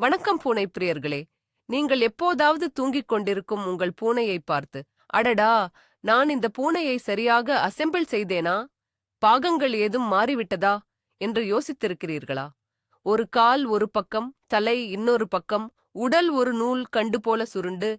வணக்கம் பூனை பிரியர்களே. நீங்கள் எப்போதாவது தூங்கிக் கொண்டிருக்கும் உங்கள் பூனையை பார்த்து அடடா நான் இந்த பூனையை சரியாக அசெம்பிள் செய்தேனா? பாகங்கள் ஏதும் மாறிவிட்டதா? என்று யோசித்திருக்கிறீர்களா? ஒரு கால் ஒரு பக்கம் தலை இன்னொரு பக்கம் உடல் ஒரு நூல் கண்டு போல சுருண்டு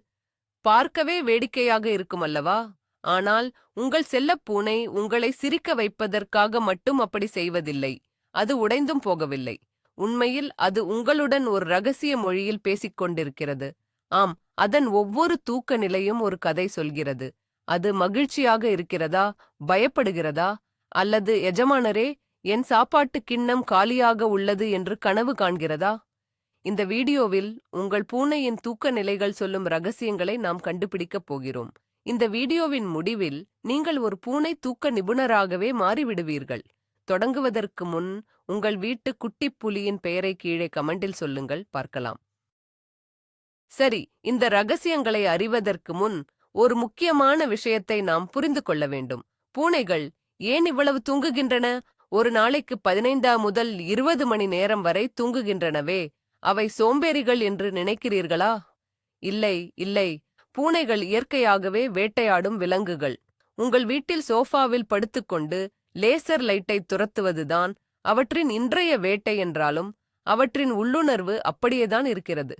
பார்க்கவே வேடிக்கையாக இருக்கும் அல்லவா? ஆனால் உங்கள் செல்லப் பூனை உங்களை சிரிக்க வைப்பதற்காக மட்டும் அப்படி செய்வதில்லை. அது உடைந்தும் போகவில்லை. உண்மையில் அது உங்களுடன் ஒரு ரகசிய மொழியில் பேசிக்கொண்டிருக்கிறது. ஆம் அதன் ஒவ்வொரு தூக்க நிலையும் ஒரு கதை சொல்கிறது. அது மகிழ்ச்சியாக இருக்கிறதா? பயப்படுகிறதா? அல்லது எஜமானரே என் சாப்பாட்டு கிண்ணம் காலியாக உள்ளது என்று கனவு காண்கிறதா? இந்த வீடியோவில் உங்கள் பூனையின் தூக்க நிலைகள் சொல்லும் ரகசியங்களை நாம் கண்டுபிடிக்கப் போகிறோம். இந்த வீடியோவின் முடிவில் நீங்கள் ஒரு பூனை தூக்க நிபுணராகவே மாறிவிடுவீர்கள். தொடங்குவதற்கு முன் உங்கள் வீட்டு குட்டிப் புலியின் பெயரை கீழே கமெண்டில் சொல்லுங்கள் பார்க்கலாம். சரி இந்த ரகசியங்களை அறிவதற்கு முன் ஒரு முக்கியமான விஷயத்தை நாம் புரிந்து கொள்ள வேண்டும். பூனைகள் ஏன் இவ்வளவு தூங்குகின்றன? ஒரு நாளைக்கு பதினைந்தா முதல் இருபது மணி நேரம் வரை தூங்குகின்றனவே அவை சோம்பேறிகள் என்று நினைக்கிறீர்களா? இல்லை இல்லை பூனைகள் இயற்கையாகவே வேட்டையாடும் விலங்குகள். உங்கள் வீட்டில் சோஃபாவில் படுத்துக்கொண்டு லேசர் லைட்டை துரத்துவதுதான் அவற்றின் இன்றைய வேட்டை என்றாலும் அவற்றின் உள்ளுணர்வு அப்படியேதான் இருக்கிறது.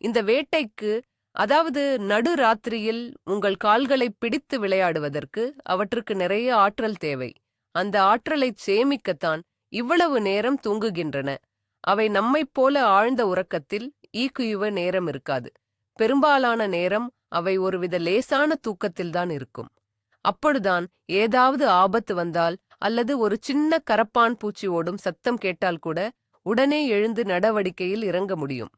இந்த வேட்டைக்கு அதாவது நடு ராத்திரியில் உங்கள் கால்களை பிடித்து விளையாடுவதற்கு அவற்றுக்கு நிறைய ஆற்றல் தேவை. அந்த ஆற்றலை சேமிக்கத்தான் இவ்வளவு நேரம் தூங்குகின்றன. அவை நம்மைப் போல ஆழ்ந்த உறக்கத்தில் ஈக்குயுவ நேரம் இருக்காது. பெரும்பாலான நேரம் அவை ஒருவித லேசான தூக்கத்தில்தான் இருக்கும். அப்பொழுதான் ஏதாவது ஆபத்து வந்தால் அல்லது ஒரு சின்ன கரப்பான் பூச்சி ஓடும் சத்தம் கேட்டால் கூட உடனே எழுந்து நடவடிக்கையில் இறங்க முடியும்.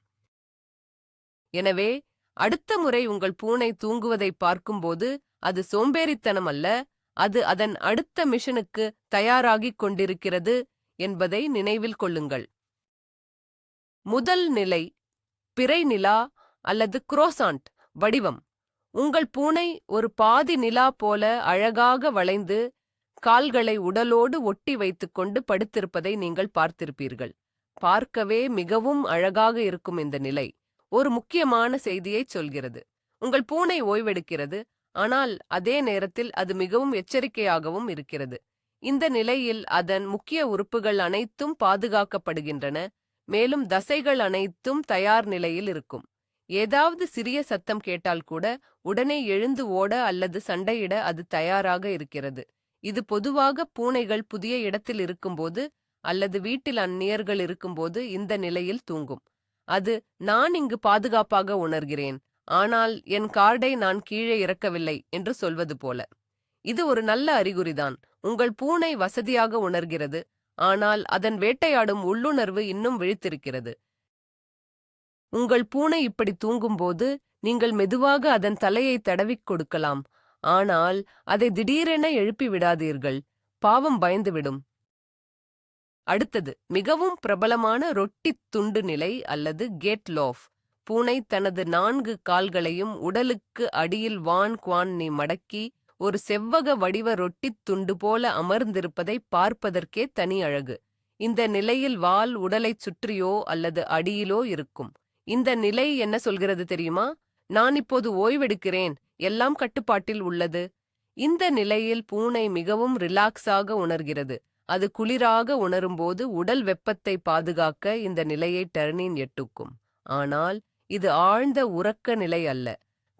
எனவே அடுத்த முறை உங்கள் பூனை தூங்குவதை பார்க்கும்போது அது சோம்பேறித்தனம் அல்ல அது அதன் அடுத்த மிஷனுக்கு தயாராகிக் கொண்டிருக்கிறது என்பதை நினைவில் கொள்ளுங்கள். முதல் நிலை பிறை நிலா அல்லது குரோசாண்ட் வடிவம். உங்கள் பூனை ஒரு பாதி நிலா போல அழகாக வளைந்து கால்களை உடலோடு ஒட்டி வைத்துக்கொண்டு படுத்திருப்பதை நீங்கள் பார்த்திருப்பீர்கள். பார்க்கவே மிகவும் அழகாக இருக்கும் இந்த நிலை. ஒரு முக்கியமான செய்தியைச் சொல்கிறது. உங்கள் பூனை ஓய்வெடுக்கிறது. ஆனால் அதே நேரத்தில் அது மிகவும் எச்சரிக்கையாகவும் இருக்கிறது. இந்த நிலையில் அதன் முக்கிய உறுப்புகள் அனைத்தும் பாதுகாக்கப்படுகின்றன. மேலும் தசைகள் அனைத்தும் தயார் நிலையில் இருக்கும். ஏதாவது சிறிய சத்தம் கேட்டால் கூட உடனே எழுந்து ஓட அல்லது சண்டையிட அது தயாராக இருக்கிறது. இது பொதுவாக பூனைகள் புதிய இடத்தில் இருக்கும்போது அல்லது வீட்டில் அந்நியர்கள் இருக்கும்போது இந்த நிலையில் தூங்கும். அது நான் இங்கு பாதுகாப்பாக உணர்கிறேன். ஆனால் என் கார்டை நான் கீழே இறக்கவில்லை என்று சொல்வது போல. இது ஒரு நல்ல அறிகுறிதான். உங்கள் பூனை வசதியாக உணர்கிறது. ஆனால் அதன் வேட்டையாடும் உள்ளுணர்வு இன்னும் விழித்திருக்கிறது. உங்கள் பூனை இப்படி தூங்கும்போது நீங்கள் மெதுவாக அதன் தலையை தடவிக் கொடுக்கலாம். ஆனால் அதை திடீரென எழுப்பி விடாதீர்கள். பாவம் பயந்துவிடும். அடுத்தது மிகவும் பிரபலமான ரொட்டித் துண்டு நிலை அல்லது கேட் லோஃப். பூனை தனது நான்கு கால்களையும் உடலுக்கு அடியில் வான் குவான் நீ மடக்கி ஒரு செவ்வக வடிவ ரொட்டித் துண்டு போல அமர்ந்திருப்பதை பார்ப்பதற்கே தனி அழகு. இந்த நிலையில் வால் உடலைச் சுற்றியோ அல்லது அடியிலோ இருக்கும். இந்த நிலை என்ன சொல்கிறது தெரியுமா? நான் இப்போது ஓய்வெடுக்கிறேன். எல்லாம் கட்டுப்பாட்டில் உள்ளது. இந்த நிலையில் பூனை மிகவும் ரிலாக்ஸாக உணர்கிறது. அது குளிராக உணரும்போது உடல் வெப்பத்தை பாதுகாக்க இந்த நிலையை டர்னின் எட்டுக்கும். ஆனால் இது ஆழ்ந்த உறக்க நிலை அல்ல.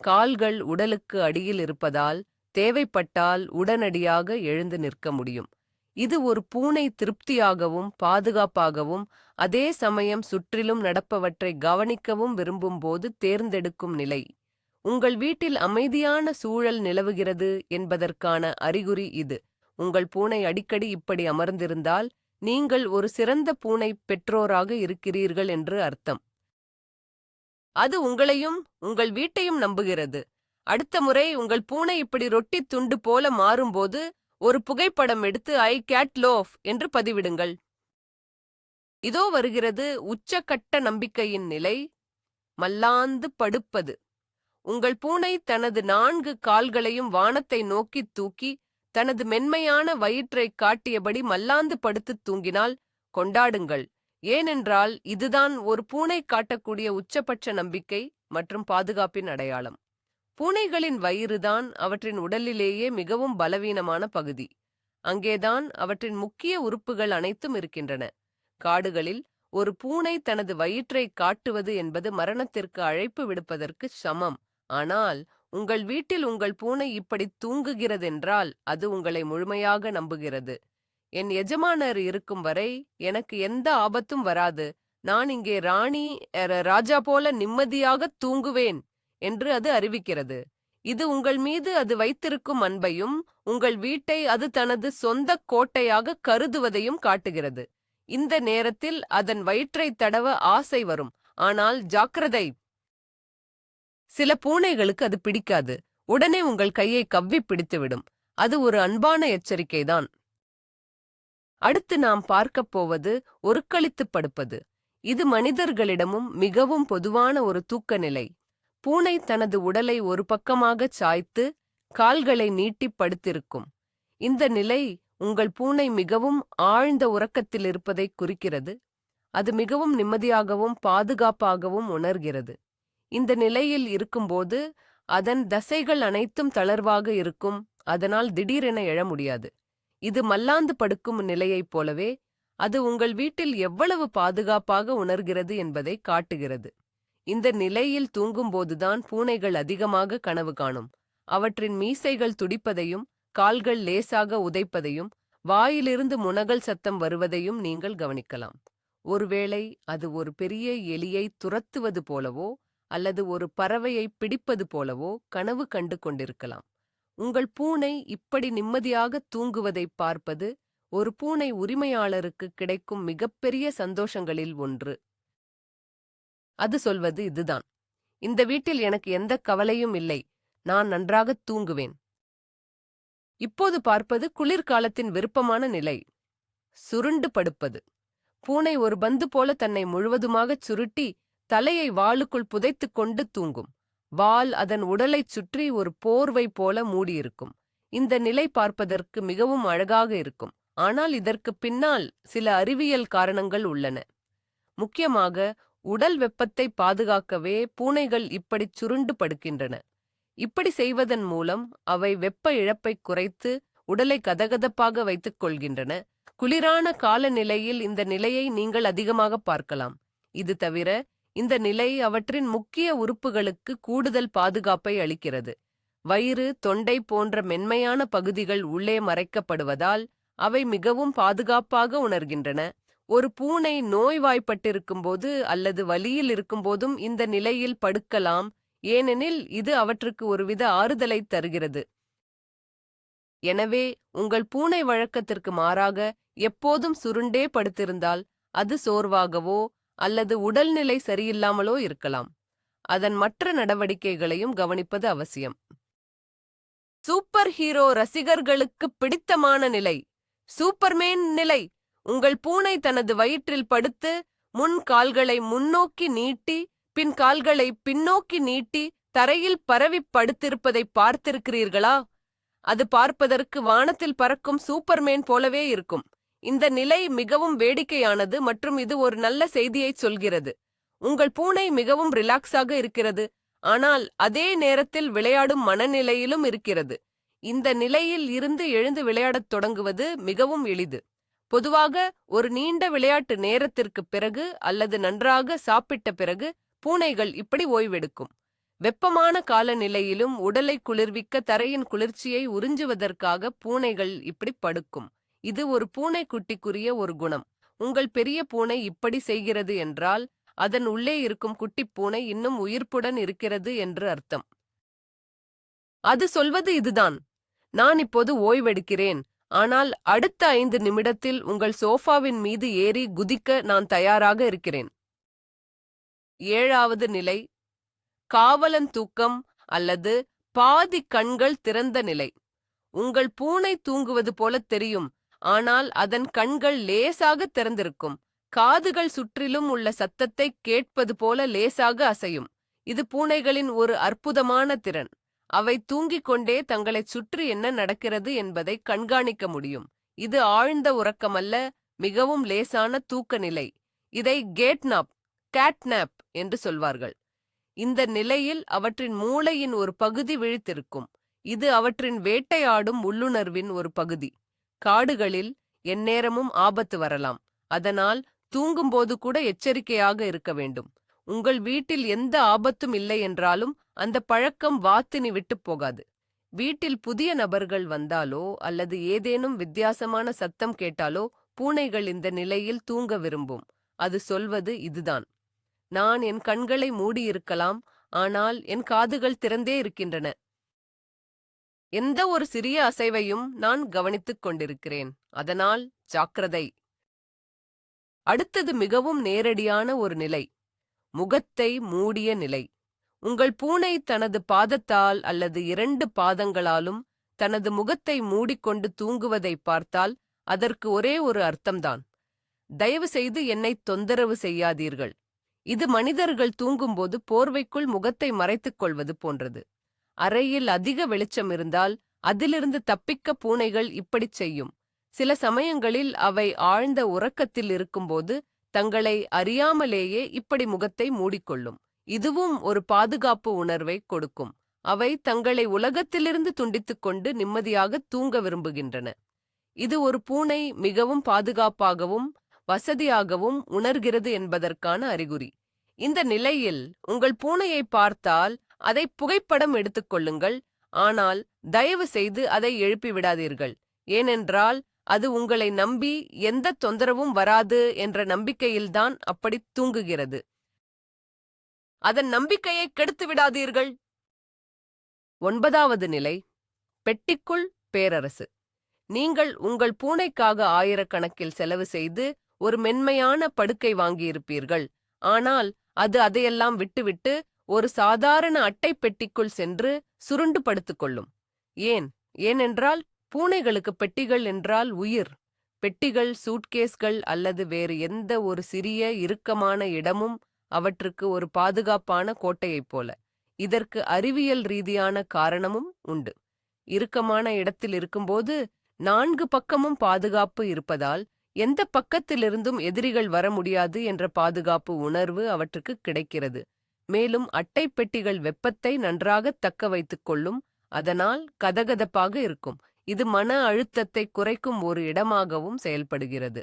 கால்கள் உடலுக்கு அடியில் இருப்பதால் தேவைப்பட்டால் உடனடியாக எழுந்து நிற்க முடியும். இது ஒரு பூனை திருப்தியாகவும் பாதுகாப்பாகவும் அதே சமயம் சுற்றிலும் நடப்பவற்றை கவனிக்கவும் விரும்பும்போது தேர்ந்தெடுக்கும் நிலை. உங்கள் வீட்டில் அமைதியான சூழல் நிலவுகிறது என்பதற்கான அறிகுறி இது. உங்கள் பூனை அடிக்கடி இப்படி அமர்ந்திருந்தால் நீங்கள் ஒரு சிறந்த பூனை பெற்றோராக இருக்கிறீர்கள் என்று அர்த்தம். அது உங்களையும் உங்கள் வீட்டையும் நம்புகிறது. அடுத்த முறை உங்கள் பூனை இப்படி ரொட்டி துண்டு போல மாறும்போது ஒரு புகைப்படம் எடுத்து ஐ கேட் லோஃப் என்று பதிவிடுங்கள். இதோ வருகிறது உச்சக்கட்ட நம்பிக்கையின் நிலை. மல்லாந்து படுப்பது. உங்கள் பூனை தனது நான்கு கால்களையும் வானத்தை நோக்கித் தூக்கி தனது மென்மையான வயிற்றைக் காட்டியபடி மல்லாந்து படுத்துத் தூங்கினால் கொண்டாடுங்கள். ஏனென்றால் இதுதான் ஒரு பூனை காட்டக்கூடிய உச்சபட்ச நம்பிக்கை மற்றும் பாதுகாப்பின் அடையாளம். பூனைகளின் வயிறுதான் அவற்றின் உடலிலேயே மிகவும் பலவீனமான பகுதி. அங்கேதான் அவற்றின் முக்கிய உறுப்புகள் அனைத்தும் இருக்கின்றன. காடுகளில் ஒரு பூனை தனது வயிற்றை காட்டுவது என்பது மரணத்திற்கு அழைப்பு விடுப்பதற்கு சமம். ஆனால் உங்கள் வீட்டில் உங்கள் பூனை இப்படி தூங்குகிறதென்றால் அது உங்களை முழுமையாக நம்புகிறது. என் எஜமானர் இருக்கும் வரை எனக்கு எந்த ஆபத்தும் வராது. நான் இங்கே ராணி ராஜா போல நிம்மதியாக தூங்குவேன் என்று அது அறிவிக்கிறது. இது உங்கள் மீது அது வைத்திருக்கும் அன்பையும் உங்கள் வீட்டை அது தனது சொந்த கோட்டையாக கருதுவதையும் காட்டுகிறது. இந்த நேரத்தில் அதன் வயிற்றை தடவ ஆசை வரும். ஆனால் ஜாக்கிரதை! சில பூனைகளுக்கு அது பிடிக்காது. உடனே உங்கள் கையை கவ்வி பிடித்துவிடும் அது ஒரு அன்பான எச்சரிக்கைதான். அடுத்து நாம் பார்க்கப் போவது ஒருக்களித்துப் படுப்பது. இது மனிதர்களிடமும் மிகவும் பொதுவான ஒரு தூக்க நிலை பூனை தனது உடலை ஒரு பக்கமாகச் சாய்த்து கால்களை நீட்டிப் படுத்திருக்கும். இந்த நிலை உங்கள் பூனை மிகவும் ஆழ்ந்த உறக்கத்தில் இருப்பதைக் குறிக்கிறது. அது மிகவும் நிம்மதியாகவும் பாதுகாப்பாகவும் உணர்கிறது. இந்த நிலையில் இருக்கும்போது அதன் தசைகள் அனைத்தும் தளர்வாக இருக்கும். அதனால் திடீரென எழ முடியாது. இது மல்லாந்து படுக்கும் நிலையைப் போலவே அது உங்கள் வீட்டில் எவ்வளவு பாதுகாப்பாக உணர்கிறது என்பதை காட்டுகிறது. இந்த நிலையில் தூங்கும்போதுதான் பூனைகள் அதிகமாக கனவு காணும். அவற்றின் மீசைகள் துடிப்பதையும் கால்கள் லேசாக உதைப்பதையும் வாயிலிருந்து முனகல் சத்தம் வருவதையும் நீங்கள் கவனிக்கலாம். ஒருவேளை அது ஒரு பெரிய எலியை துரத்துவது போலவோ அல்லது ஒரு பறவையை பிடிப்பது போலவோ கனவு கண்டு கொண்டிருக்கலாம். உங்கள் பூனை இப்படி நிம்மதியாக தூங்குவதைப் பார்ப்பது ஒரு பூனை உரிமையாளருக்கு கிடைக்கும் மிகப்பெரிய சந்தோஷங்களில் ஒன்று. அது சொல்வது இதுதான். இந்த வீட்டில் எனக்கு எந்த கவலையும் இல்லை. நான் நன்றாகத் தூங்குவேன். இப்போது பார்ப்பது குளிர்காலத்தின் விருப்பமான நிலை. சுருண்டு படுப்பது. பூனை ஒரு பந்து போல தன்னை முழுவதுமாகச் சுருட்டி தலையை வாளுக்குள் புதைத்துக் கொண்டு தூங்கும். வால் அதன் உடலைச் சுற்றி ஒரு போர்வை போல மூடியிருக்கும். இந்த நிலை பார்ப்பதற்கு மிகவும் அழகாக இருக்கும். ஆனால் இதற்கு பின்னால் சில அறிவியல் காரணங்கள் உள்ளன. முக்கியமாக உடல் வெப்பத்தை பாதுகாக்கவே பூனைகள் இப்படிச் சுருண்டு படுக்கின்றன. இப்படி செய்வதன் மூலம் அவை வெப்ப இழப்பை குறைத்து உடலை கதகதப்பாக வைத்துக் கொள்கின்றன. குளிரான காலநிலையில் இந்த நிலையை நீங்கள் அதிகமாக பார்க்கலாம். இது தவிர இந்த நிலை அவற்றின் முக்கிய உறுப்புகளுக்கு கூடுதல் பாதுகாப்பை அளிக்கிறது. வயிறு தொண்டை போன்ற மென்மையான பகுதிகள் உள்ளே மறைக்கப்படுவதால் அவை மிகவும் பாதுகாப்பாக உணர்கின்றன. ஒரு பூனை நோய்வாய்ப்பட்டிருக்கும்போது அல்லது வலியில் இருக்கும்போதும் இந்த நிலையில் படுக்கலாம். ஏனெனில் இது அவற்றுக்கு ஒருவித ஆறுதலை தருகிறது. எனவே உங்கள் பூனை வழக்கத்திற்கு மாறாக எப்போதும் சுருண்டே படுத்திருந்தால் அது சோர்வாகவோ அல்லது உடல்நிலை சரியில்லாமலோ இருக்கலாம். அதன் மற்ற நடவடிக்கைகளையும் கவனிப்பது அவசியம். சூப்பர் ஹீரோ ரசிகர்களுக்கு பிடித்தமான நிலை. சூப்பர்மேன் நிலை. உங்கள் பூனை தனது வயிற்றில் படுத்து முன் கால்களை முன்னோக்கி நீட்டி பின் கால்களை பின்னோக்கி நீட்டி தரையில் பரவி படுத்திருப்பதை பார்த்திருக்கிறீர்களா? அது பார்ப்பதற்கு வானத்தில் பறக்கும் சூப்பர்மேன் போலவே இருக்கும். இந்த நிலை மிகவும் வேடிக்கையானது மற்றும் இது ஒரு நல்ல செய்தியை சொல்கிறது. உங்கள் பூனை மிகவும் ரிலாக்ஸாக இருக்கிறது ஆனால் அதே நேரத்தில் விளையாடும் மனநிலையிலும் இருக்கிறது. இந்த நிலையில் இருந்து எழுந்து விளையாடத் தொடங்குவது மிகவும் எளிது. பொதுவாக ஒரு நீண்ட விளையாட்டு நேரத்திற்குப் பிறகு அல்லது நன்றாக சாப்பிட்ட பிறகு பூனைகள் இப்படி ஓய்வெடுக்கும். வெப்பமான காலநிலையிலும் உடலை குளிர்விக்க தரையின் குளிர்ச்சியை உறிஞ்சுவதற்காக பூனைகள் இப்படி படுக்கும். இது ஒரு பூனைக்குட்டிக்குரிய ஒரு குணம். உங்கள் பெரிய பூனை இப்படி செய்கிறது என்றால் அதன் உள்ளே இருக்கும் குட்டிப் பூனை இன்னும் உயிர்ப்புடன் இருக்கிறது என்று அர்த்தம். அது சொல்வது இதுதான். நான் இப்போது ஓய்வெடுக்கிறேன். ஆனால் அடுத்த ஐந்து நிமிடத்தில் உங்கள் சோஃபாவின் மீது ஏறி குதிக்க நான் தயாராக இருக்கிறேன். ஏழாவது நிலை. காவலன் தூக்கம் அல்லது பாதி கண்கள் திறந்த நிலை. உங்கள் பூனை தூங்குவது போலத் தெரியும். ஆனால் அதன் கண்கள் லேசாக திறந்திருக்கும். காதுகள் சுற்றிலும் உள்ள சத்தத்தை கேட்பது போல லேசாக அசையும். இது பூனைகளின் ஒரு அற்புதமான திறன். அவை தூங்கிக் கொண்டே தங்களைச் சுற்றி என்ன நடக்கிறது என்பதை கண்காணிக்க முடியும். இது ஆழ்ந்த உறக்கமல்ல மிகவும் லேசான தூக்க நிலை இதை கேட்நாப் கேட்நாப் என்று சொல்வார்கள். இந்த நிலையில் அவற்றின் மூளையின் ஒரு பகுதி விழித்திருக்கும். இது அவற்றின் வேட்டையாடும் உள்ளுணர்வின் ஒரு பகுதி. காடுகளில் எந்நேரமும் ஆபத்து வரலாம். அதனால் தூங்கும்போது கூட எச்சரிக்கையாக இருக்க வேண்டும். உங்கள் வீட்டில் எந்த ஆபத்தும் இல்லை என்றாலும் அந்த பழக்கம் வாத்தினி விட்டுப் போகாது. வீட்டில் புதிய நபர்கள் வந்தாலோ அல்லது ஏதேனும் வித்தியாசமான சத்தம் கேட்டாலோ பூனைகள் இந்த நிலையில் தூங்க விரும்பும். அது சொல்வது இதுதான். நான் என் கண்களை மூடியிருக்கலாம் ஆனால் என் காதுகள் திறந்தே இருக்கின்றன. எந்த ஒரு சிறிய அசைவையும் நான் கவனித்துக் கொண்டிருக்கிறேன். அதனால் ஜாக்கிரதை. அடுத்தது மிகவும் நேரடியான ஒரு நிலை. முகத்தை மூடிய நிலை. உங்கள் பூனை தனது பாதத்தால் அல்லது இரண்டு பாதங்களாலும் தனது முகத்தை மூடிக்கொண்டு தூங்குவதை பார்த்தால் அதற்கு ஒரே ஒரு அர்த்தம்தான். தயவு செய்து என்னை தொந்தரவு செய்யாதீர்கள். இது மனிதர்கள் தூங்கும்போது போர்வைக்குள் முகத்தை மறைத்துக் கொள்வது போன்றது. அறையில் அதிக வெளிச்சம் இருந்தால் அதிலிருந்து தப்பிக்க பூனைகள் இப்படிச் செய்யும். சில சமயங்களில் அவை ஆழ்ந்த உறக்கத்தில் இருக்கும்போது தங்களை அறியாமலேயே இப்படி முகத்தை மூடிக்கொள்ளும். இதுவும் ஒரு பாதுகாப்பு உணர்வை கொடுக்கும். அவை தங்களை உலகத்திலிருந்து துண்டித்துக் கொண்டு நிம்மதியாக தூங்க விரும்புகின்றன. இது ஒரு பூனை மிகவும் பாதுகாப்பாகவும் வசதியாகவும் உணர்கிறது என்பதற்கான அறிகுறி. இந்த நிலையில் உங்கள் பூனையை பார்த்தால் அதை புகைப்படம் எடுத்துக்கொள்ளுங்கள் ஆனால் தயவு செய்து அதை எழுப்பி விடாதீர்கள். ஏனென்றால் அது உங்களை நம்பி எந்த தொந்தரவும் வராது என்ற நம்பிக்கையில்தான் அப்படி தூங்குகிறது. அதன் நம்பிக்கையை கெடுத்து விடாதீர்கள். ஒன்பதாவது நிலை பெட்டிக்குள் பேரரசு. நீங்கள் உங்கள் பூனைக்காக ஆயிரக்கணக்கில் செலவு செய்து ஒரு மென்மையான படுக்கை வாங்கியிருப்பீர்கள். ஆனால் அது அதையெல்லாம் விட்டுவிட்டு ஒரு சாதாரண அட்டை பெட்டிக்குள் சென்று சுருண்டு படுத்துக்கொள்ளும் ஏன்? ஏனென்றால் பூனைகளுக்கு பெட்டிகள் என்றால் உயிர். பெட்டிகள் சூட்கேஸ்கள் அல்லது வேறு எந்த ஒரு சிறிய இறுக்கமான இடமும் அவற்றுக்கு ஒரு பாதுகாப்பான கோட்டையைப் போல. இதற்கு அறிவியல் ரீதியான காரணமும் உண்டு. இறுக்கமான இடத்தில் இருக்கும்போது நான்கு பக்கமும் பாதுகாப்பு இருப்பதால் எந்த பக்கத்திலிருந்தும் எதிரிகள் வர முடியாது என்ற பாதுகாப்பு உணர்வு அவற்றுக்கு கிடைக்கிறது. மேலும் அட்டை பெட்டிகள் வெப்பத்தை நன்றாக தக்க வைத்துக் கொள்ளும் அதனால் கதகதப்பாக இருக்கும். இது மன அழுத்தத்தை குறைக்கும் ஒரு இடமாகவும் செயல்படுகிறது.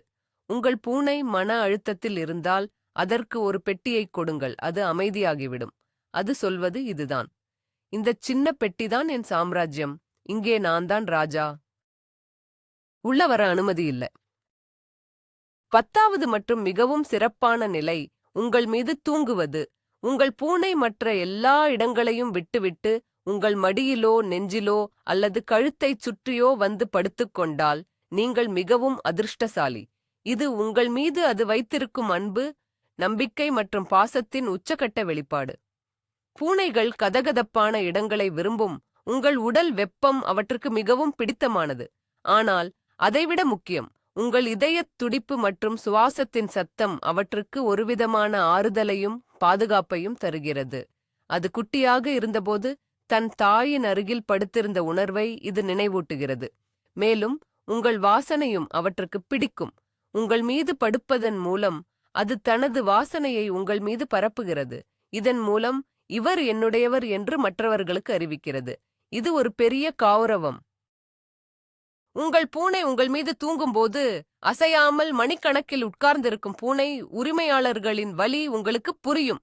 உங்கள் பூனை மன அழுத்தத்தில் இருந்தால் அதற்கு ஒரு பெட்டியை கொடுங்கள் அது அமைதியாகிவிடும். அது சொல்வது இதுதான். இந்த சின்ன பெட்டிதான் என் சாம்ராஜ்யம். இங்கே நான் தான் ராஜா. உள்ள வர அனுமதி இல்லை. பத்தாவது மற்றும் மிகவும் சிறப்பான நிலை உங்கள் மீது தூங்குவது. உங்கள் பூனை மற்ற எல்லா இடங்களையும் விட்டுவிட்டு உங்கள் மடியிலோ நெஞ்சிலோ அல்லது கழுத்தைச் சுற்றியோ வந்து படுத்துக்கொண்டால் நீங்கள் மிகவும் அதிர்ஷ்டசாலி. இது உங்கள் மீது அது வைத்திருக்கும் அன்பு நம்பிக்கை மற்றும் பாசத்தின் உச்சகட்ட வெளிப்பாடு. பூனைகள் கதகதப்பான இடங்களை விரும்பும் உங்கள் உடல் வெப்பம் அவற்றுக்கு மிகவும் பிடித்தமானது. ஆனால் அதைவிட முக்கியம் உங்கள் இதயத் துடிப்பு மற்றும் சுவாசத்தின் சத்தம் அவற்றுக்கு ஒருவிதமான ஆறுதலையும் பாதுகாப்பையும் தருகிறது. அது குட்டியாக இருந்தபோது தன் தாயின் அருகில் படுத்திருந்த உணர்வை இது நினைவூட்டுகிறது. மேலும் உங்கள் வாசனையும் அவற்றுக்கு பிடிக்கும். உங்கள் மீது படுப்பதன் மூலம் அது தனது வாசனையை உங்கள் மீது பரப்புகிறது. இதன் மூலம் இவர் என்னுடையவர் என்று மற்றவர்களுக்கு அறிவிக்கிறது. இது ஒரு பெரிய கௌரவம். உங்கள் பூனை உங்கள் மீது தூங்கும்போது அசையாமல் மணிக்கணக்கில் உட்கார்ந்திருக்கும் பூனை உரிமையாளர்களின் வலி உங்களுக்கு புரியும்.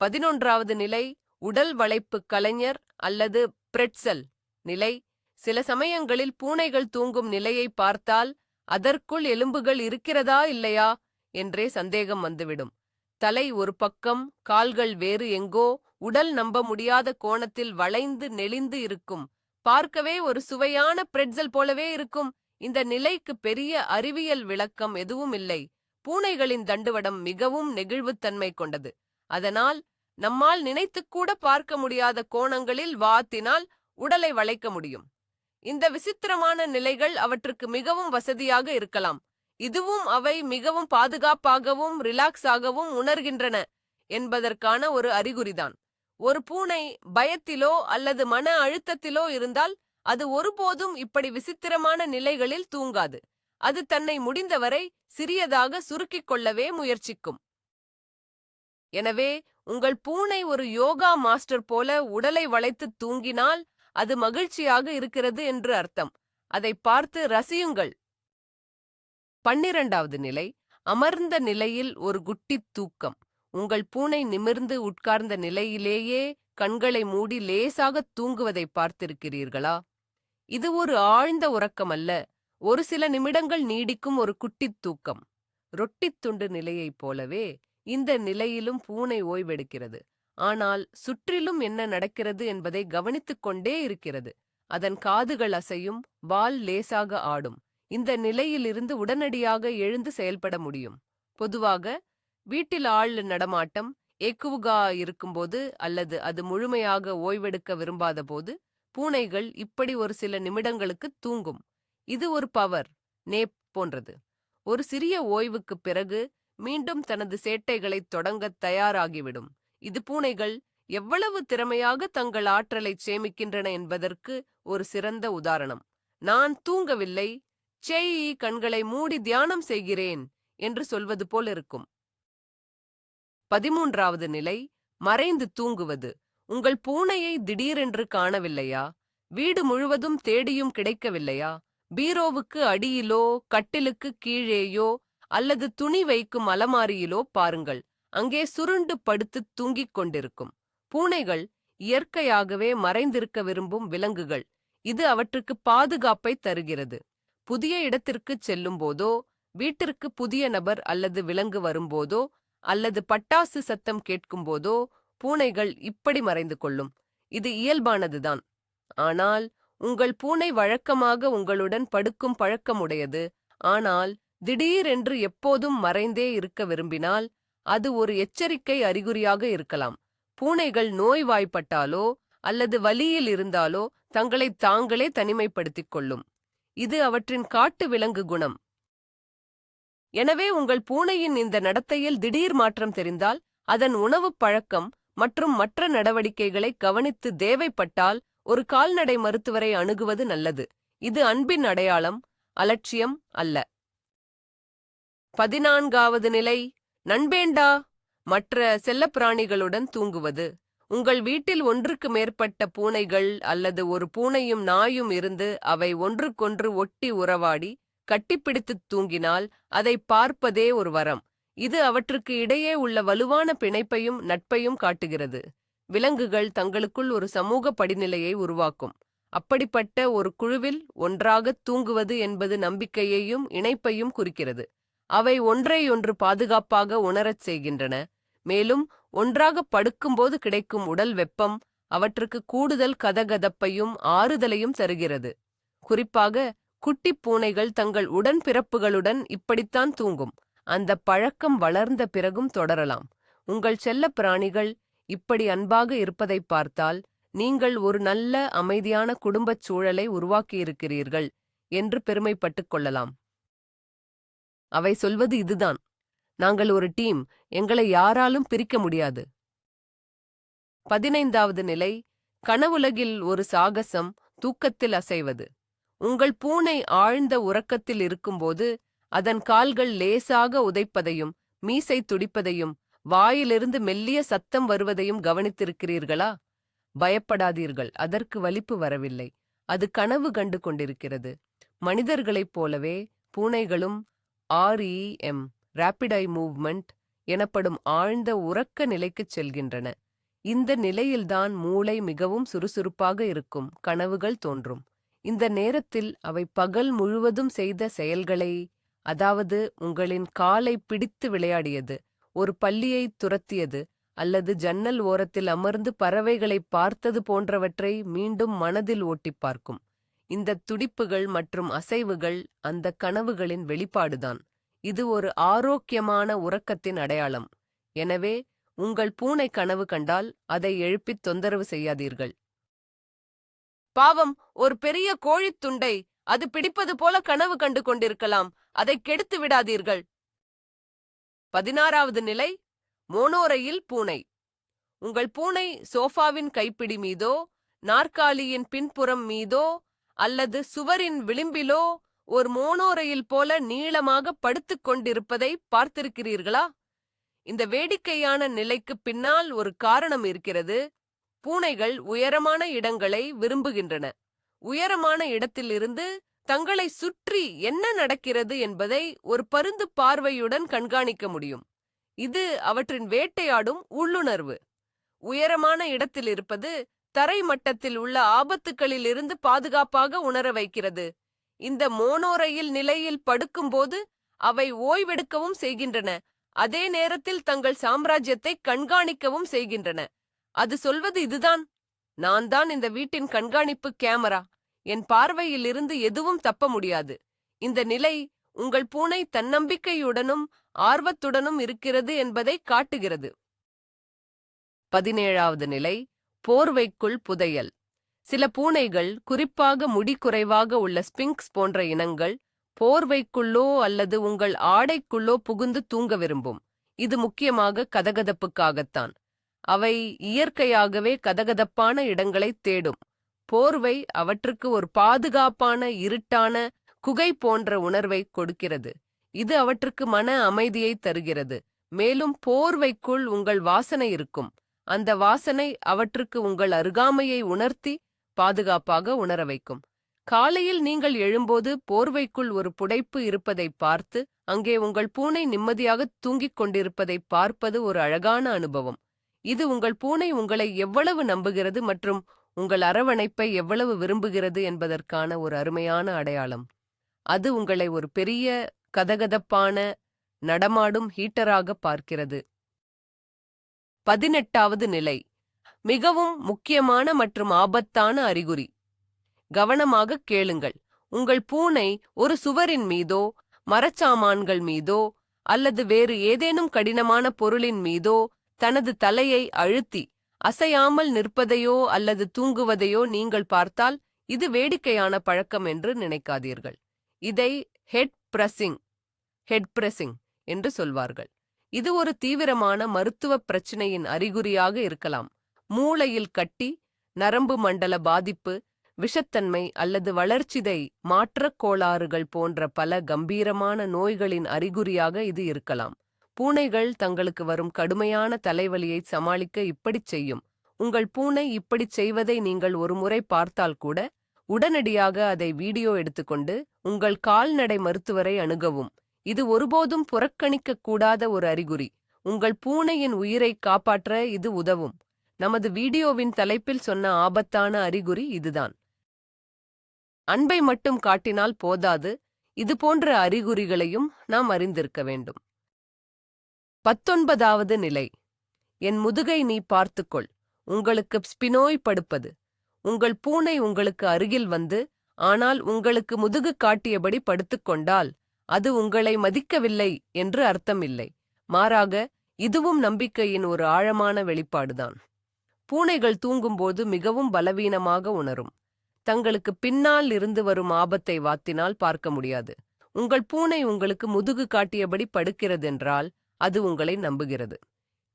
பதினொன்றாவது நிலை உடல் வளைப்பு கலைஞர் அல்லது பிரெட்சல் நிலை. சில சமயங்களில் பூனைகள் தூங்கும் நிலையை பார்த்தால் அதற்குள் எலும்புகள் இருக்கிறதா இல்லையா? என்றே சந்தேகம் வந்துவிடும். தலை ஒரு பக்கம் கால்கள் வேறு எங்கோ உடல் நம்ப முடியாத கோணத்தில் வளைந்து நெளிந்து இருக்கும் பார்க்கவே ஒரு சுவையான பிரெட்சல் போலவே இருக்கும். இந்த நிலைக்கு பெரிய அறிவியல் விளக்கம் எதுவும் இல்லை. பூனைகளின் தண்டுவடம் மிகவும் நெகிழ்வுத்தன்மை கொண்டது. அதனால் நம்மால் நினைத்துக்கூட பார்க்க முடியாத கோணங்களில் வாத்தினால் உடலை வளைக்க முடியும். இந்த விசித்திரமான நிலைகள் அவற்றுக்கு மிகவும் வசதியாக இருக்கலாம். இதுவும் அவை மிகவும் பாதுகாப்பாகவும் ரிலாக்ஸாகவும் உணர்கின்றன என்பதற்கான ஒரு அறிகுறிதான். ஒரு பூனை பயத்திலோ அல்லது மன அழுத்தத்திலோ இருந்தால் அது ஒருபோதும் இப்படி விசித்திரமான நிலைகளில் தூங்காது. அது தன்னை முடிந்தவரை சிறியதாக சுருக்கிக் கொள்ளவே முயற்சிக்கும். எனவே உங்கள் பூனை ஒரு யோகா மாஸ்டர் போல உடலை வளைத்து தூங்கினால் அது மகிழ்ச்சியாக இருக்கிறது என்று அர்த்தம். அதை பார்த்து ரசியுங்கள். பன்னிரண்டாவது நிலை அமர்ந்த நிலையில் ஒரு குட்டித் தூக்கம். உங்கள் பூனை நிமிர்ந்து உட்கார்ந்த நிலையிலேயே கண்களை மூடி லேசாக தூங்குவதை பார்த்திருக்கிறீர்களா? இது ஒரு ஆழ்ந்த உறக்கம் அல்ல ஒரு சில நிமிடங்கள் நீடிக்கும் ஒரு குட்டித் தூக்கம். ரொட்டித் துண்டு நிலையைப் போலவே இந்த நிலையிலும் பூனை ஓய்வெடுக்கிறது. ஆனால் சுற்றிலும் என்ன நடக்கிறது என்பதை கவனித்துக் கொண்டே இருக்கிறது. அதன் காதுகள் அசையும் வால் லேசாக ஆடும். இந்த நிலையிலிருந்து உடனடியாக எழுந்து செயல்பட முடியும். பொதுவாக வீட்டில் ஆள் நடமாட்டம் எக்குவுகா இருக்கும்போது அல்லது அது முழுமையாக ஓய்வெடுக்க விரும்பாத போது பூனைகள் இப்படி ஒரு சில நிமிடங்களுக்கு தூங்கும். இது ஒரு பவர் நேப் போன்றது. ஒரு சிறிய ஓய்வுக்குப் பிறகு மீண்டும் தனது சேட்டைகளைத் தொடங்கத் தயாராகிவிடும். இது பூனைகள் எவ்வளவு திறமையாக தங்கள் ஆற்றலைச் சேமிக்கின்றன என்பதற்கு ஒரு சிறந்த உதாரணம். நான் தூங்கவில்லை செய் கண்களை மூடி தியானம் செய்கிறேன் என்று சொல்வது போல் இருக்கும். பதிமூன்றாவது நிலை மறைந்து தூங்குவது. உங்கள் பூனையை திடீரென்று காணவில்லையா? வீடு முழுவதும் தேடியும் கிடைக்கவில்லையா? பீரோவுக்கு அடியிலோ கட்டிலுக்கு கீழேயோ அல்லது துணி வைக்கும் அலமாரியிலோ பாருங்கள். அங்கே சுருண்டு படுத்து தூங்கிக் கொண்டிருக்கும். பூனைகள் இயற்கையாகவே மறைந்திருக்க விரும்பும் விலங்குகள். இது அவற்றுக்கு பாதுகாப்பை தருகிறது. புதிய இடத்திற்கு செல்லும் போதோ வீட்டிற்கு புதிய நபர் அல்லது விலங்கு வரும்போதோ அல்லது பட்டாசு சத்தம் கேட்கும்போதோ பூனைகள் இப்படி மறைந்து கொள்ளும். இது இயல்பானதுதான். ஆனால் உங்கள் பூனை வழக்கமாக உங்களுடன் படுக்கும் பழக்கமுடையது. ஆனால் திடீரென்று எப்போதும் மறைந்தே இருக்க விரும்பினால் அது ஒரு எச்சரிக்கை அறிகுறியாக இருக்கலாம். பூனைகள் நோய்வாய்ப்பட்டாலோ அல்லது வலியில் இருந்தாலோ தங்களை தாங்களே தனிமைப்படுத்திக் கொள்ளும். இது அவற்றின் காட்டு விலங்கு குணம். எனவே உங்கள் பூனையின் இந்த நடத்தையில் திடீர் மாற்றம் தெரிந்தால் அதன் உணவுப் பழக்கம் மற்றும் மற்ற நடவடிக்கைகளை கவனித்து தேவைப்பட்டால் ஒரு கால்நடை மருத்துவரை அணுகுவது நல்லது. இது அன்பின் அடையாளம் அலட்சியம் அல்ல. பதினான்காவது நிலை நண்பேண்டா! மற்ற செல்லப்பிராணிகளுடன் தூங்குவது. உங்கள் வீட்டில் ஒன்றுக்கு மேற்பட்ட பூனைகள் அல்லது ஒரு பூனையும் நாயும் இருந்து அவை ஒன்றுக்கொன்று ஒட்டி உறவாடி கட்டிப்பிடித்துத் தூங்கினால் அதை பார்ப்பதே ஒரு வரம். இது அவற்றுக்கு இடையே உள்ள வலுவான பிணைப்பையும் நட்பையும் காட்டுகிறது. விலங்குகள் தங்களுக்குள் ஒரு சமூக படிநிலையை உருவாக்கும். அப்படிப்பட்ட ஒரு குழுவில் ஒன்றாகத் தூங்குவது என்பது நம்பிக்கையையும் இணைப்பையும் குறிக்கிறது. அவை ஒன்றையொன்று பாதுகாப்பாக உணரச் செய்கின்றன. மேலும் ஒன்றாக படுக்கும்போது கிடைக்கும் உடல் வெப்பம் அவற்றுக்கு கூடுதல் கதகதப்பையும் ஆறுதலையும் தருகிறது. குறிப்பாக குட்டிப் பூனைகள் தங்கள் உடன்பிறப்புகளுடன் இப்படித்தான் தூங்கும். அந்த பழக்கம் வளர்ந்த பிறகும் தொடரலாம். உங்கள் செல்லப் பிராணிகள் இப்படி அன்பாக இருப்பதைப் பார்த்தால் நீங்கள் ஒரு நல்ல அமைதியான குடும்பச் சூழலை உருவாக்கியிருக்கிறீர்கள் என்று பெருமைப்பட்டுக் கொள்ளலாம். அவை சொல்வது இதுதான். நாங்கள் ஒரு டீம். எங்களை யாராலும் பிரிக்க முடியாது. பதினைந்தாவது நிலை. கனவுலகில் ஒரு சாகசம் தூக்கத்தில் அசைவது. உங்கள் பூனை ஆழ்ந்த உறக்கத்தில் இருக்கும்போது அதன் கால்கள் லேசாக உதைப்பதையும் மீசை துடிப்பதையும் வாயிலிருந்து மெல்லிய சத்தம் வருவதையும் கவனித்திருக்கிறீர்களா? பயப்படாதீர்கள் அதற்கு வலிப்பு வரவில்லை. அது கனவு கண்டு கொண்டிருக்கிறது. மனிதர்களைப் போலவே பூனைகளும் ஆர்இஎம் ரேபிட் ஐ மூவ்மெண்ட் எனப்படும் ஆழ்ந்த உறக்க நிலைக்குச் செல்கின்றன. இந்த நிலையில்தான் மூளை மிகவும் சுறுசுறுப்பாக இருக்கும் கனவுகள் தோன்றும். இந்த நேரத்தில் அவை பகல் முழுவதும் செய்த செயல்களை அதாவது உங்களின் காலை பிடித்து விளையாடியது ஒரு பள்ளியை துரத்தியது அல்லது ஜன்னல் ஓரத்தில் அமர்ந்து பறவைகளை பார்த்தது போன்றவற்றை மீண்டும் மனதில் ஓட்டி பார்க்கும். இந்த துடிப்புகள் மற்றும் அசைவுகள் அந்த கனவுகளின் வெளிப்பாடுதான். இது ஒரு ஆரோக்கியமான உறக்கத்தின் அடையாளம். எனவே உங்கள் பூனை கனவு கண்டால் அதை எழுப்பித் தொந்தரவு செய்யாதீர்கள். பாவம் ஒரு பெரிய கோழித் துண்டை அது பிடிப்பது போல கனவு கண்டு கொண்டிருக்கலாம். அதை கெடுத்து விடாதீர்கள். பதினாறாவது நிலை மோனோரையில் பூனை. உங்கள் பூனை சோஃபாவின் கைப்பிடி மீதோ நாற்காலியின் பின்புறம் மீதோ அல்லது சுவரின் விளிம்பிலோ ஒரு மோனோரையில் போல நீளமாக படுத்துக் கொண்டிருப்பதை பார்த்திருக்கிறீர்களா? இந்த வேடிக்கையான நிலைக்கு பின்னால் ஒரு காரணம் இருக்கிறது. பூனைகள் உயரமான இடங்களை விரும்புகின்றன. உயரமான இடத்திலிருந்து தங்களை சுற்றி என்ன நடக்கிறது என்பதை ஒரு பருந்து பார்வையுடன் கண்காணிக்க முடியும். இது அவற்றின் வேட்டையாடும் உள்ளுணர்வு. உயரமான இடத்தில் இருப்பது தரை மட்டத்தில் உள்ள ஆபத்துகளிலிருந்து பாதுகாப்பாக உணர வைக்கிறது. இந்த மோனோரையில் நிலையில் படுக்கும்போது அவை ஓய்வெடுக்கவும் செய்கின்றன. அதே நேரத்தில் தங்கள் சாம்ராஜ்யத்தை கண்காணிக்கவும் செய்கின்றன. அது சொல்வது இதுதான். நான் தான் இந்த வீட்டின் கண்காணிப்பு கேமரா. என் பார்வையில் இருந்து எதுவும் தப்ப முடியாது. இந்த நிலை உங்கள் பூனை தன்னம்பிக்கையுடனும் ஆர்வத்துடனும் இருக்கிறது என்பதை காட்டுகிறது. பதினேழாவது நிலை போர்வைக்குள் புதையல். சில பூனைகள் குறிப்பாக முடி குறைவாக உள்ள ஸ்பிங்க்ஸ் போன்ற இனங்கள் போர்வைக்குள்ளோ அல்லது உங்கள் ஆடைக்குள்ளோ புகுந்து தூங்க விரும்பும். இது முக்கியமாக கதகதப்புக்காகத்தான். அவை இயற்கையாகவே கதகதப்பான இடங்களைத் தேடும். போர்வை அவற்றுக்கு ஒரு பாதுகாப்பான இருட்டான குகை போன்ற உணர்வை கொடுக்கிறது. இது அவற்றுக்கு மன அமைதியை தருகிறது. மேலும் போர்வைக்குள் உங்கள் வாசனை இருக்கும். அந்த வாசனை அவற்றுக்கு உங்கள் அருகாமையை உணர்த்தி பாதுகாப்பாக உணர வைக்கும். காலையில் நீங்கள் எழும்போது போர்வைக்குள் ஒரு புடைப்பு இருப்பதைப் பார்த்து அங்கே உங்கள் பூனை நிம்மதியாக தூங்கிக் கொண்டிருப்பதைப் பார்ப்பது ஒரு அழகான அனுபவம். இது உங்கள் பூனை உங்களை எவ்வளவு நம்புகிறது மற்றும் உங்கள் அரவணைப்பை எவ்வளவு விரும்புகிறது என்பதற்கான ஒரு அருமையான அடையாளம். அது உங்களை ஒரு பெரிய கதகதப்பான நடமாடும் ஹீட்டராக பார்க்கிறது. பதினெட்டாவது நிலை மிகவும் முக்கியமான மற்றும் ஆபத்தான அறிகுறி. கவனமாக கேளுங்கள். உங்கள் பூனை ஒரு சுவரின் மீதோ மரச்சாமான்கள் மீதோ அல்லது வேறு ஏதேனும் கடினமான பொருளின் மீதோ தனது தலையை அழுத்தி அசையாமல் நிற்பதையோ அல்லது தூங்குவதையோ நீங்கள் பார்த்தால் இது வேடிக்கையான பழக்கம் என்று நினைக்காதீர்கள். இதை ஹெட் பிரஸிங் ஹெட் பிரஸிங் என்று சொல்வார்கள். இது ஒரு தீவிரமான மருத்துவ பிரச்சினையின் அறிகுறியாக இருக்கலாம். மூளையில் கட்டி நரம்பு மண்டல பாதிப்பு விஷத்தன்மை அல்லது வளர்ச்சிதை மாற்றக் கோளாறுகள் போன்ற பல கம்பீரமான நோய்களின் அறிகுறியாக இது இருக்கலாம். பூனைகள் தங்களுக்கு வரும் கடுமையான தலைவலியை சமாளிக்க இப்படிச் செய்யும். உங்கள் பூனை இப்படிச் செய்வதை நீங்கள் ஒருமுறை பார்த்தால் கூட உடனடியாக அதை வீடியோ எடுத்துக்கொண்டு உங்கள் கால்நடை மருத்துவரை அணுகவும். இது ஒருபோதும் புறக்கணிக்க கூடாத ஒரு அறிகுறி. உங்கள் பூனையின் உயிரை காப்பாற்ற இது உதவும். நமது வீடியோவின் தலைப்பில் சொன்ன ஆபத்தான அறிகுறி இதுதான். அன்பை மட்டும் காட்டினால் போதாது. இதுபோன்ற அறிகுறிகளையும் நாம் அறிந்திருக்க வேண்டும். பத்தொன்பதாவது நிலை. என் முதுகை நீ பார்த்துக்கொள். உங்களுக்கு ஸ்பினோய் படுப்பது. உங்கள் பூனை உங்களுக்கு அருகில் வந்து ஆனால் உங்களுக்கு முதுகு காட்டியபடி படுத்துக்கொண்டால் அது உங்களை மதிக்கவில்லை என்று அர்த்தமில்லை. மாறாக இதுவும் நம்பிக்கையின் ஒரு ஆழமான வெளிப்பாடுதான். பூனைகள் தூங்கும்போது மிகவும் பலவீனமாக உணரும். தங்களுக்கு பின்னால் இருந்து வரும் ஆபத்தை வாத்தினால் பார்க்க முடியாது. உங்கள் பூனை உங்களுக்கு முதுகு காட்டியபடி படுக்கிறதென்றால் அது உங்களை நம்புகிறது.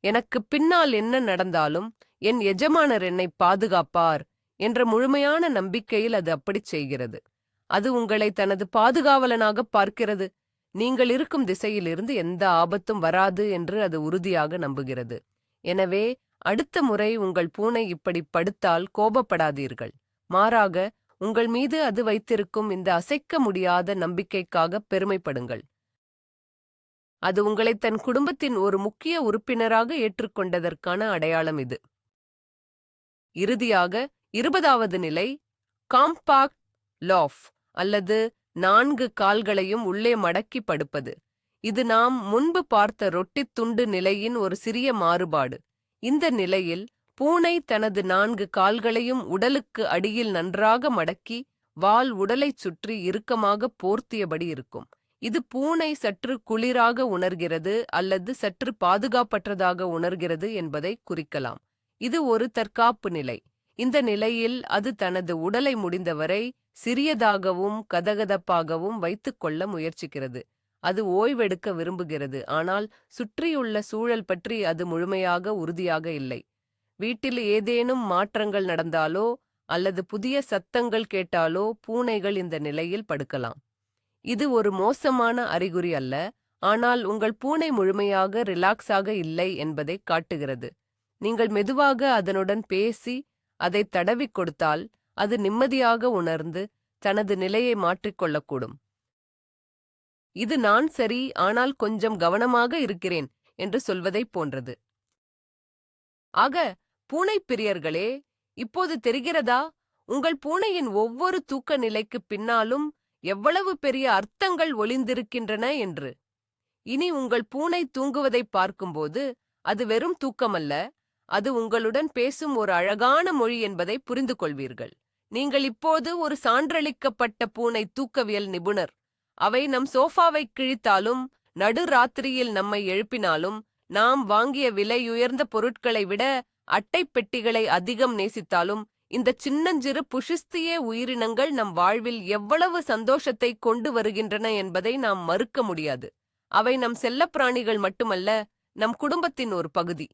எனக்கு பின்னால் என்ன நடந்தாலும் என் எஜமானர் என்னை பாதுகாப்பார் என்ற முழுமையான நம்பிக்கையில் அது அப்படிச் செய்கிறது. அது உங்களை தனது பாதுகாவலனாக பார்க்கிறது. நீங்கள் இருக்கும் திசையிலிருந்து எந்த ஆபத்தும் வராது என்று அது உறுதியாக நம்புகிறது. எனவே அடுத்த முறை உங்கள் பூனை இப்படி படுத்தால் கோபப்படாதீர்கள். மாறாக உங்கள் மீது அது வைத்திருக்கும் இந்த அசைக்க முடியாத நம்பிக்கைக்காக பெருமைப்படுங்கள். அது உங்களை தன் குடும்பத்தின் ஒரு முக்கிய உறுப்பினராக ஏற்றுக்கொண்டதற்கான அடையாளம் இது. இறுதியாக இருபதாவது நிலை காம்பாக்ட் லாஃப் அல்லது நான்கு கால்களையும் உள்ளே மடக்கி படுப்பது. இது நாம் முன்பு பார்த்த ரொட்டித் துண்டு நிலையின் ஒரு சிறிய மாறுபாடு. இந்த நிலையில் பூனை தனது நான்கு கால்களையும் உடலுக்கு அடியில் நன்றாக மடக்கி வால் உடலைச் சுற்றி இறுக்கமாக போர்த்தியபடி இருக்கும். இது பூனை சற்று குளிராக உணர்கிறது அல்லது சற்று பாதுகாப்பற்றதாக உணர்கிறது என்பதை குறிக்கலாம். இது ஒரு தற்காப்பு நிலை. இந்த நிலையில் அது தனது உடலை முடிந்தவரை சிறியதாகவும் கதகதப்பாகவும் வைத்துக்கொள்ள முயற்சிக்கிறது. அது ஓய்வெடுக்க விரும்புகிறது ஆனால் சுற்றியுள்ள சூழல் பற்றி அது முழுமையாக உறுதியாக இல்லை. வீட்டில் ஏதேனும் மாற்றங்கள் நடந்தாலோ அல்லது புதிய சத்தங்கள் கேட்டாலோ பூனைகள் இந்த நிலையில் படுக்கலாம். இது ஒரு மோசமான அறிகுறி அல்ல ஆனால் உங்கள் பூனை முழுமையாக ரிலாக்ஸாக இல்லை என்பதை காட்டுகிறது. நீங்கள் மெதுவாக அதனுடன் பேசி அதை தடவிக் கொடுத்தால் அது நிம்மதியாக உணர்ந்து தனது நிலையை மாற்றிக்கொள்ளக்கூடும் இது நான் சரி ஆனால் கொஞ்சம் கவனமாக இருக்கிறேன் என்று சொல்வதைப் போன்றது. ஆக பூனை பிரியர்களே இப்போது தெரிகிறதா? உங்கள் பூனையின் ஒவ்வொரு தூக்க நிலைக்குப் பின்னாலும் எவ்வளவு பெரிய அர்த்தங்கள் ஒளிந்திருக்கின்றன என்று. இனி உங்கள் பூனை தூங்குவதைப் பார்க்கும்போது அது வெறும் தூக்கமல்ல அது உங்களுடன் பேசும் ஒரு அழகான மொழி என்பதை புரிந்து கொள்வீர்கள் நீங்கள் இப்போது ஒரு சான்றளிக்கப்பட்ட பூனை தூக்கவியல் நிபுணர். அவை நம் சோஃபாவை கிழித்தாலும் நடு ராத்திரியில் நம்மை எழுப்பினாலும் நாம் வாங்கிய விலையுயர்ந்த பொருட்களை விட அட்டைப் பெட்டிகளை அதிகம் நேசித்தாலும் இந்த சின்னஞ்சிறு புஷிஸ்தியே உயிரினங்கள் நம் வாழ்வில் எவ்வளவு சந்தோஷத்தை கொண்டு வருகின்றன என்பதை நாம் மறுக்க முடியாது. அவை நம் செல்லப்பிராணிகள் மட்டுமல்ல நம் குடும்பத்தின் ஒரு பகுதி.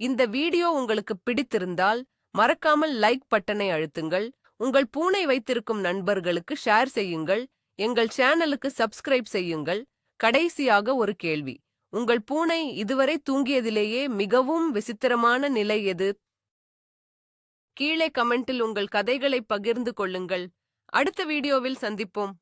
இந்த வீடியோ உங்களுக்கு பிடித்திருந்தால் மறக்காமல் லைக் பட்டனை அழுத்துங்கள் உங்கள் பூனை வைத்திருக்கும் நண்பர்களுக்கு ஷேர் செய்யுங்கள் எங்கள் சேனலுக்கு சப்ஸ்கிரைப் செய்யுங்கள். கடைசியாக ஒரு கேள்வி உங்கள் பூனை இதுவரை தூங்கியதிலேயே மிகவும் விசித்திரமான நிலை எது? கீழே கமெண்டில் உங்கள் கதைகளை பகிர்ந்து கொள்ளுங்கள். அடுத்த வீடியோவில் சந்திப்போம்.